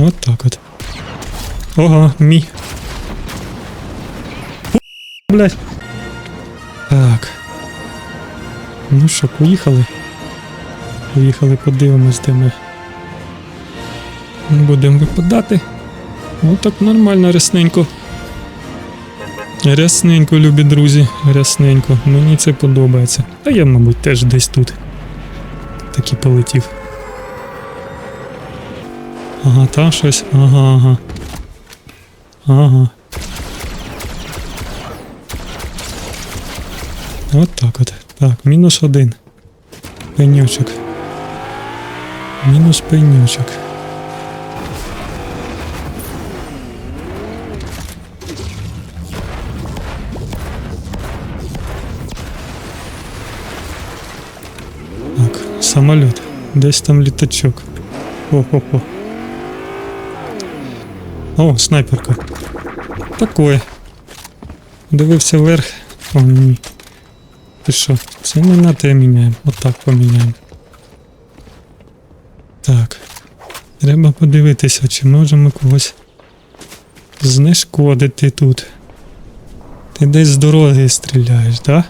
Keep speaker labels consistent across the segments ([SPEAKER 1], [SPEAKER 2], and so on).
[SPEAKER 1] От так от. Ого, мій. Блять. Так. Ну що, поїхали? Поїхали, подивимось, де ми будемо випадати. Ну так нормально, рясненько. Рясненько, любі друзі, рясненько. Мені це подобається. Та я, мабуть, теж десь тут. Так і полетів. Ага, там щось. Ага, ага. Ага. От так от. Так, мінус один. Пенючок. Мінус пенючок. Так, самоліт. Десь там літачок. О-хо-хо. О, снайперка. Такое. Дивився вверх. О, ні. Ти що? Це не на те міняємо. Отак поміняємо. Так. Треба подивитися, чи можемо когось знешкодити тут. Ти десь з дороги стріляєш, так? Да?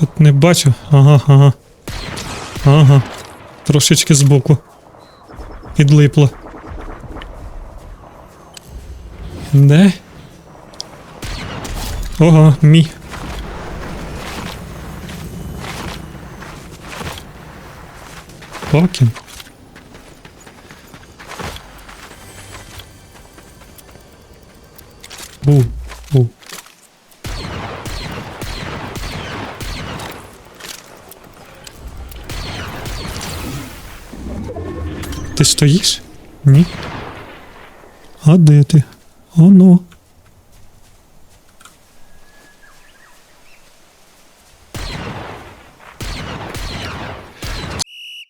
[SPEAKER 1] От не бачу. Ага, ага. Ага. Трошечки збоку. Підлипло. Де? Ого, мій. Факін. Бу, бу. Ти стоїш? Ні. А де ти? Оно.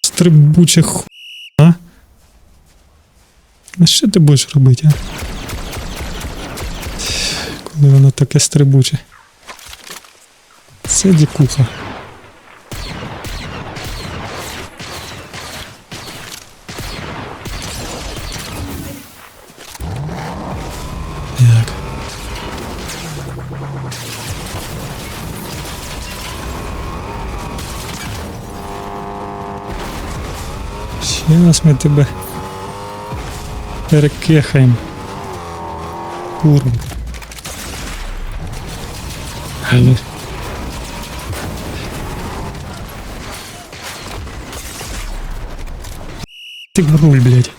[SPEAKER 1] Стрибуче ху... А? А що ти будеш робити, а? Коли воно таке стрибуче. Це дікуха. Сейчас ми тебе перекехаємо. Куру. Але... Ти руль, блядь.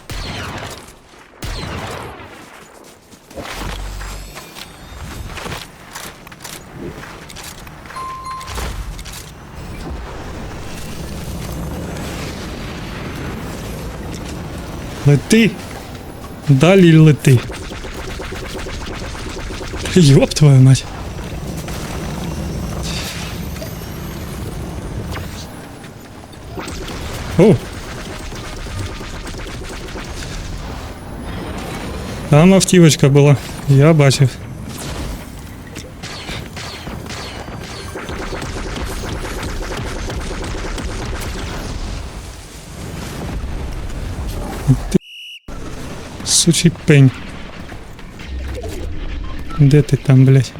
[SPEAKER 1] Лети. Далі лети. Ёб твою мать. О! Там автівочка була, я бачив. Сучий пень. Де ти там, блядь?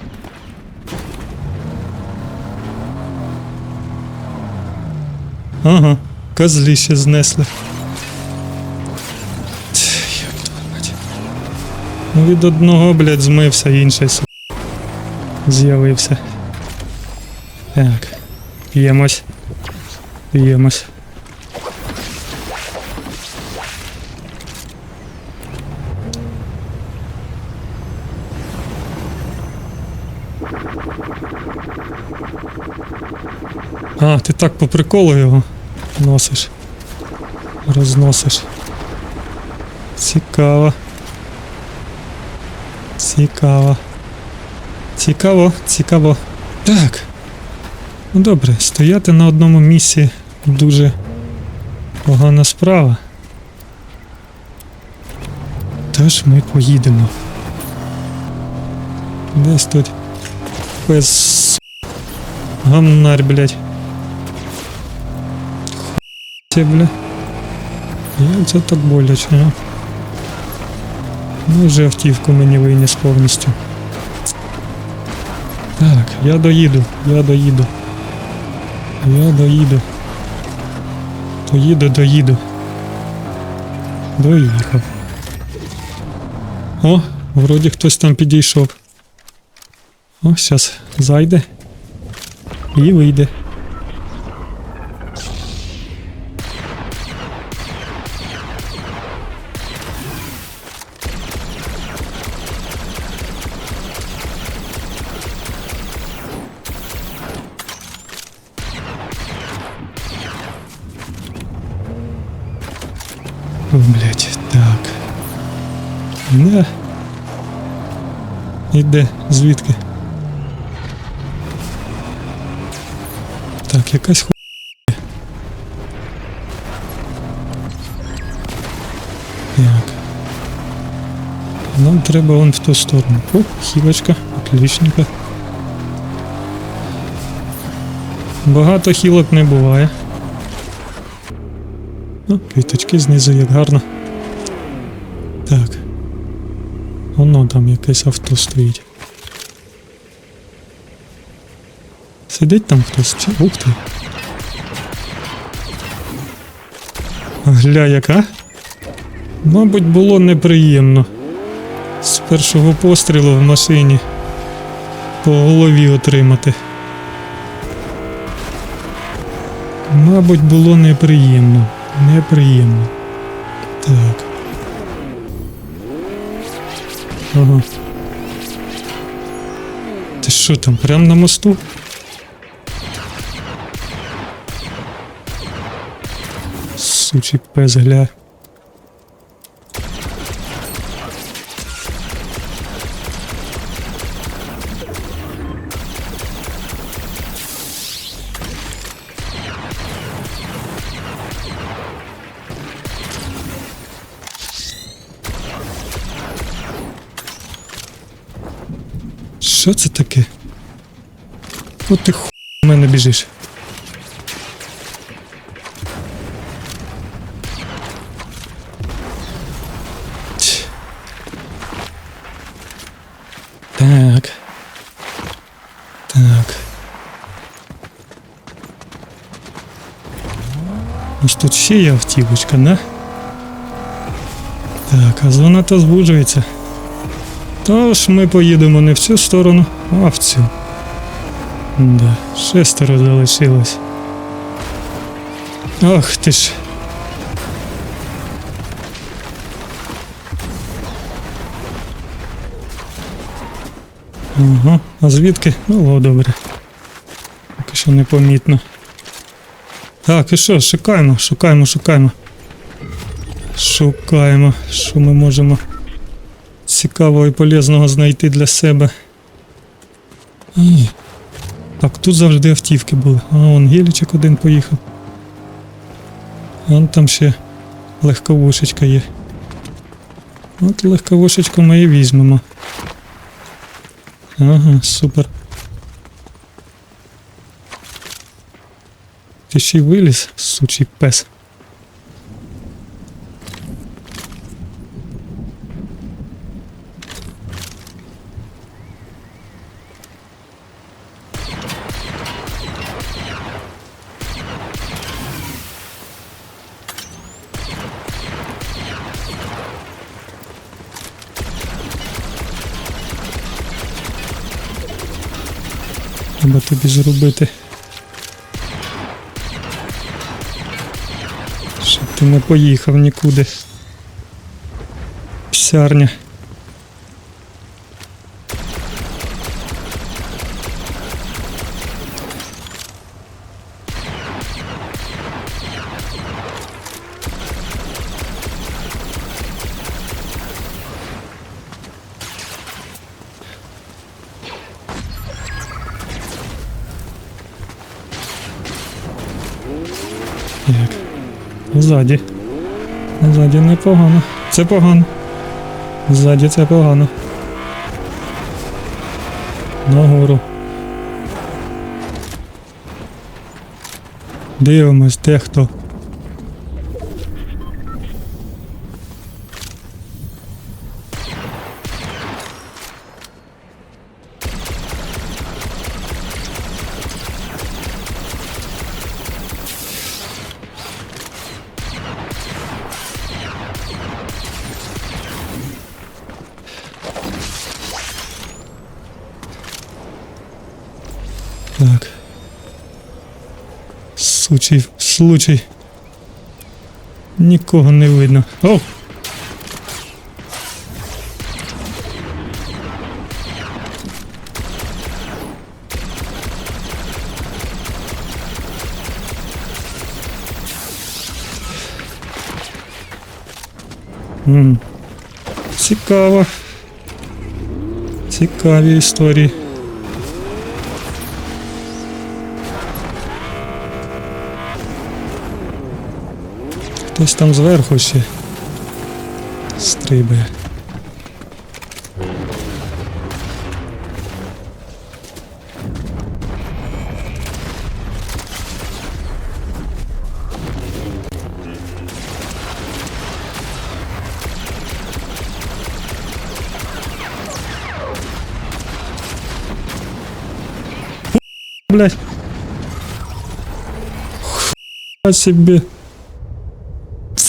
[SPEAKER 1] Ага, козлі ще знесли. Ну від одного, блядь, змився, інший су... з'явився. Так, п'ємось. П'ємось. А, ти так по приколу його носиш. Розносиш. Цікаво. Цікаво. Цікаво, цікаво. Так. Ну добре, стояти на одному місці дуже погана справа. Тож ми поїдемо. Десь тут пес Гамнарь, блядь. Хуй, бля. Це так боляче, а? Ну вже автівку мені виніс повністю. Так, я доїду, я доїду. Я доїду. Доїду, доїду. Доїхав. О, вроді хтось там підійшов. О, зараз зайде. І вийде. Не. Іде, звідки? Так, якась ху... Так. Нам треба вон в ту сторону. О, хілочка, отличненько. Багато хілок не буває. О, квіточки знизу як гарно. Так. Там якесь авто стоїть. Сидить там хтось. Ух ти. Гля яка? Мабуть, було неприємно. З першого пострілу в машині по голові отримати. Мабуть, було неприємно. Неприємно. Так. Ага. Ти що там, прям на мосту? Сучий пес гля. Що це таке? От ти ху в мене біжиш. Так. Так. Ось тут ще є автівочка, да? Так, а зона то звужується. Тож ми поїдемо не в цю сторону, а в цю. Да, шестеро залишилось. Ах ти ж. Ага, а звідки? Ну, о, добре. Поки що непомітно. Так, і що, шукаємо, шукаємо, шукаємо. Шукаємо, що ми можемо цікавого і полезного знайти для себе. І... Так, тут завжди автівки були. А, вон гелічок один поїхав. Вон там ще легковушечка є. От легковушечку ми і візьмемо. Ага, супер. Ти ще й виліз, сучий пес. Треба тобі зробити. Щоб ти не поїхав нікуди. Псярня. Як? Ззаді. Ззаді непогано. Це погано. Ззаді це погано. Нагору. Дивимось, тих хто. Так. Сучий случай. Нікого не видно. О! Цікаво. Цікаві історії. Хтось там зверху ще стрибає. Блять. Хуя себе.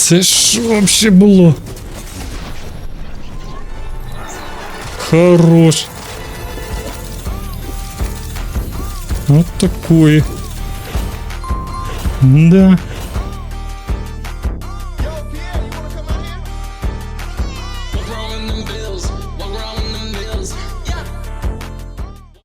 [SPEAKER 1] Це що вообще було? Хорош. Вот такое. Да.